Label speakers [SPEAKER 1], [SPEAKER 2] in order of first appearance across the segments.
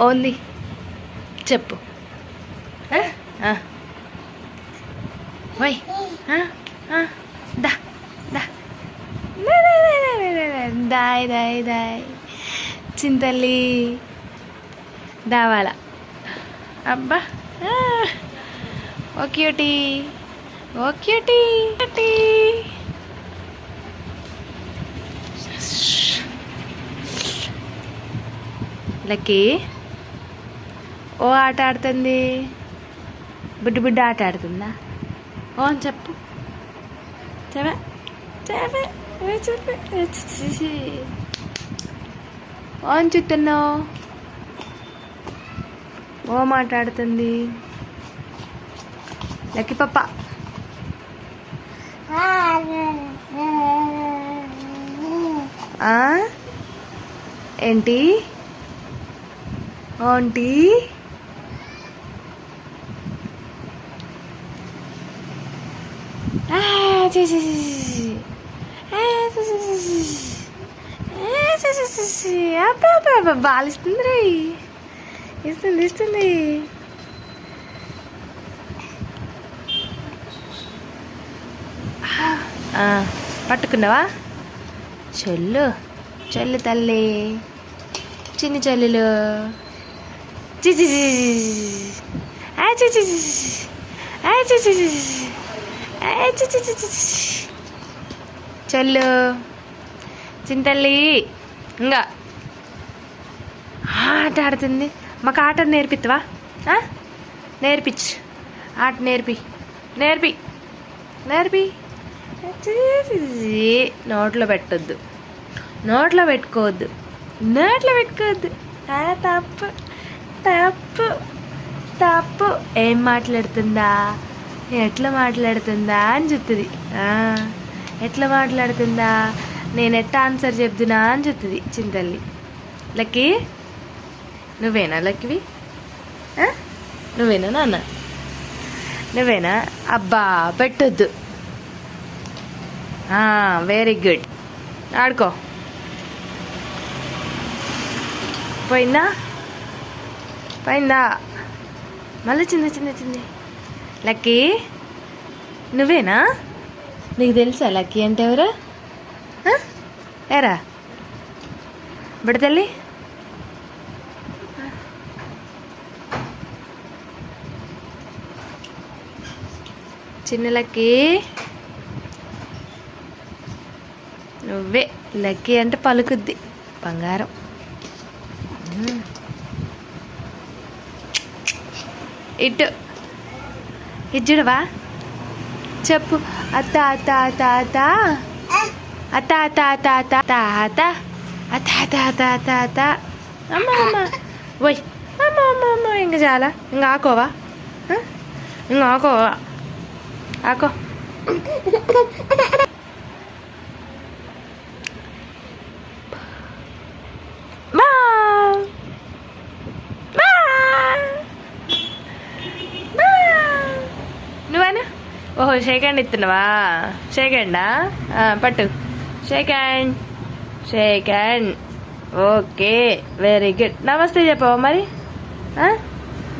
[SPEAKER 1] Only చెప్పు. Why దాయ్ దాయ్ దాయ్. చింతల్లి. దావాల. అబ్బా. ఓ క్యూటీ. ఓ క్యూటీ. లక్కీ. ఓ ఆట ఆడుతుంది. బుడ్డి బుడ్డి ఆట ఆడుతుందా? ఓ అని చెప్పు. చెప్పే చెప్పే చెప్పే ఓ అని చుట్టున్నావు ఓ మాట్లాడుతుంది లక్కి పప్ప. ఏంటి? ఓంటీ Ah, రే ఇస్తుంది ఇస్తుంది పట్టుకున్నావా చెల్లు చెల్లు తల్లి చిన్న చెల్లెలు చిచి చిచి చిచి చిచి చెల్లు. చింతల్లి. ఇంకా ఆట ఆడుతుంది. మాకు ఆట నేర్పిత్తవా? నేర్పించు ఆట నేర్పి. నేర్పి. నేర్పి. నోట్లో పెట్టొద్దు. నోట్లో పెట్టుకోవద్దు. నోట్లో పెట్టుకోవద్దు. తప్పు. తప్పు. తప్పు. ఏం మాట్లాడుతుందా? ఎట్లా మాట్లాడుతుందా అని చెప్తుంది. ఎట్లా మాట్లాడుతుందా? నేను ఎట్లా ఆన్సర్ చెప్తున్నా అని చెప్తుంది చింతల్లి. లక్కీ నువ్వేనా లక్కివి? నువ్వేనా నాన్న? నువ్వేనా? అబ్బా పెట్టొద్దు. వెరీ గుడ్ ఆడుకో. పోయిందా? పోయిందా? మళ్ళీ చిన్న చిన్న చిన్న లక్కీ నువ్వేనా? నీకు తెలుసా లక్కీ అంటే ఎవరు? ఏరా? బిడతల్లి చిన్న లక్కీ. నువ్వే. లక్కీ అంటే పలుకుద్ది. బంగారం. ఇటు. ఇజ్జుడవా? చెప్పు. అత్త అత్త అత్త అత్త అత్త అత్త అత్త అత్త తాత అత్త అత్త అత్త అత్త అత్త అమ్మ అమ్మ. ఓయ్. అమ్మ అమ్మ అమ్మ. ఇంక చాలా. ఇంక ఆకోవా? ఇంక ఆకోవా? ఆకో. ఓహో షేక్ హ్యాండ్ ఇస్తున్నావా? షేక్ హ్యాండా పట్టు. Shake hand shake hand okay very good నమస్తే చెప్పవా మరి?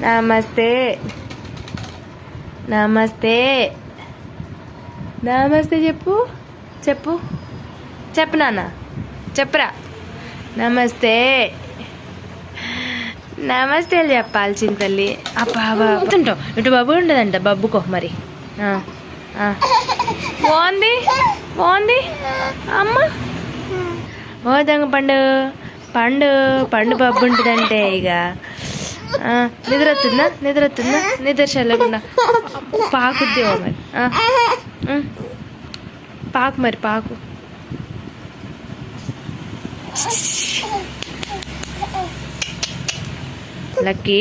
[SPEAKER 1] నమస్తే. నమస్తే. నమస్తే చెప్పు. చెప్పు. చెప్పు నాన్న. చెప్పరా. నమస్తే. నమస్తే చెప్పాలి చింతల్లి అబ్బా బాబు ఇటు బాబు ఉండదంట. బబ్బుకో మరి. బాగుంది? బాగుంది? అమ్మ? ఓ పండు పండు పండు పబ్బు ఉంటుందంటే ఇక. నిద్ర వస్తుందా నిద్ర వస్తుందా నిద్ర చల్లకుండా పాకుద్ది మరి. పాకు మరి పాకు. లక్కీ.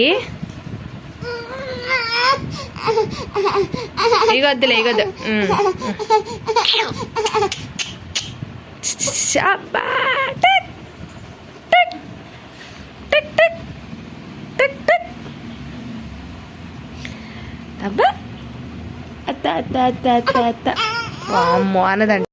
[SPEAKER 1] ಈಗ ಅದಿಲ್ಲ ಈಗ ಅದ ಹ್ಮ್ അത്ത അത്ത അത്ത അത്ത അത്ത. അമ്മ ആനതാണ്